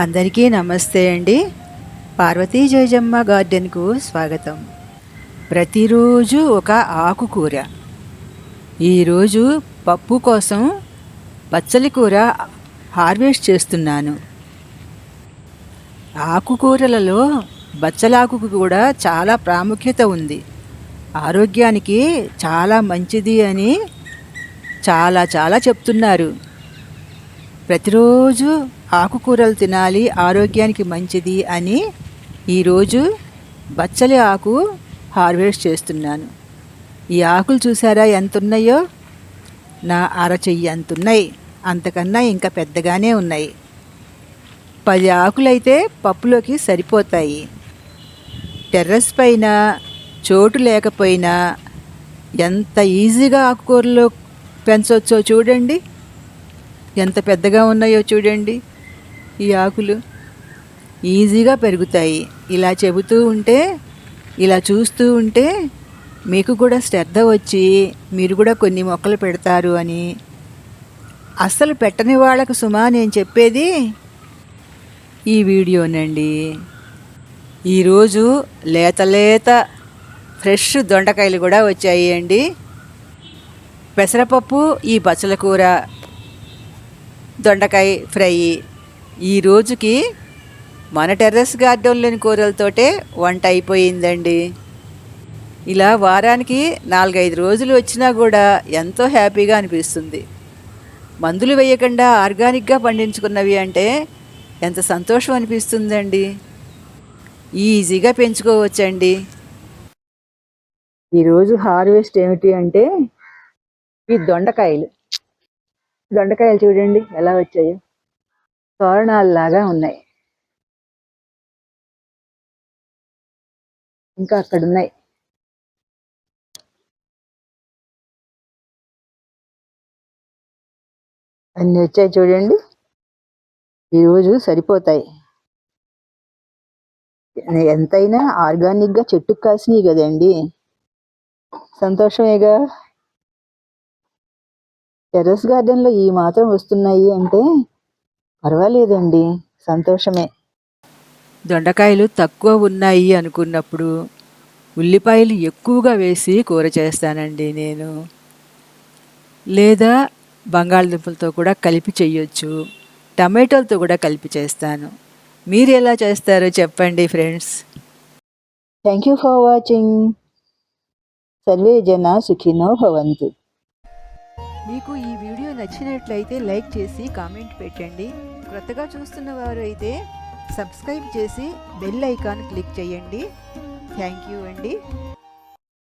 అందరికీ నమస్తే అండి. పార్వతీ జయజమ్మ గార్డెన్కు స్వాగతం. ప్రతిరోజు ఒక ఆకుకూర. ఈరోజు పప్పు కోసం పచ్చలి కూర హార్వెస్ట్ చేస్తున్నాను. ఆకుకూరలలో బచ్చలాకుకు కూడా చాలా ప్రాముఖ్యత ఉంది. ఆరోగ్యానికి చాలా మంచిది అని చాలా చాలా చెప్తున్నారు. ప్రతిరోజు ఆకుకూరలు తినాలి ఆరోగ్యానికి మంచిది అని ఈరోజు బచ్చలి ఆకు హార్వెస్ట్ చేస్తున్నాను. ఈ ఆకులు చూసారా ఎంత ఉన్నాయో నా అరచెయ్యి అంత ఉన్నాయి అంతకన్నా ఇంకా పెద్దగానే ఉన్నాయి. పది ఆకులైతే పప్పులోకి సరిపోతాయి. టెర్రస్ పైన చోటు లేకపోయినా ఎంత ఈజీగా ఆకుకూరలు పెంచవచ్చో చూడండి. ఎంత పెద్దగా ఉన్నాయో చూడండి. ఈ ఆకులు ఈజీగా పెరుగుతాయి. ఇలా చెబుతూ ఉంటే ఇలా చూస్తూ ఉంటే మీకు కూడా శ్రద్ధ వచ్చి మీరు కూడా కొన్ని మొక్కలు పెడతారు అని. అస్సలు పెట్టని వాళ్ళకు సుమా నేను చెప్పేది ఈ వీడియోనండి. ఈరోజు లేత లేత ఫ్రెష్ దొండకాయలు కూడా వచ్చాయి అండి పెసరపప్పు ఈ బచ్చల కూర దొండకాయ ఫ్రై ఈ రోజుకి మన టెర్రస్ గార్డెన్లోని కూరలతోటే వంట అయిపోయిందండి. ఇలా వారానికి నాలుగైదు రోజులు వచ్చినా కూడా ఎంతో హ్యాపీగా అనిపిస్తుంది. మందులు వేయకుండా ఆర్గానిక్గా పండించుకున్నవి అంటే ఎంత సంతోషం అనిపిస్తుందండి. ఈజీగా పెంచుకోవచ్చండి. ఈరోజు హార్వెస్ట్ ఏమిటి అంటే ఈ దొండకాయలు. దొండకాయలు చూడండి ఎలా వచ్చాయో. తోరణాలలాగా ఉన్నాయి. ఇంకా అక్కడ ఉన్నాయి అన్నీ వచ్చాయి చూడండి. ఈరోజు సరిపోతాయి. ఎంతైనా ఆర్గానిక్గా చెట్టుకు కాసినవి కదండి. సంతోషమేగా? టెర్రస్ గార్డెన్లో ఈ మాత్రం వస్తున్నాయి అంటే పర్వాలేదండి సంతోషమే. దొండకాయలు తక్కువ ఉన్నాయి అనుకున్నప్పుడు ఉల్లిపాయలు ఎక్కువగా వేసి కూర చేస్తానండి నేను. లేదా బంగాళదుంపలతో కూడా కలిపి చేయొచ్చు టమాటోలతో కూడా కలిపి చేస్తాను. మీరు ఎలా చేస్తారో చెప్పండి friends. Thank you for watching survey జన సుఖినో భవంతు. మీకు ఈ వీడియో నచ్చినట్లయితే లైక్ చేసి కామెంట్ పెట్టండి. క్రొత్తగా చూస్తున్న వారు అయితే సబ్స్క్రైబ్ చేసి బెల్ ఐకాన్ క్లిక్ చేయండి. థ్యాంక్ యూ అండి.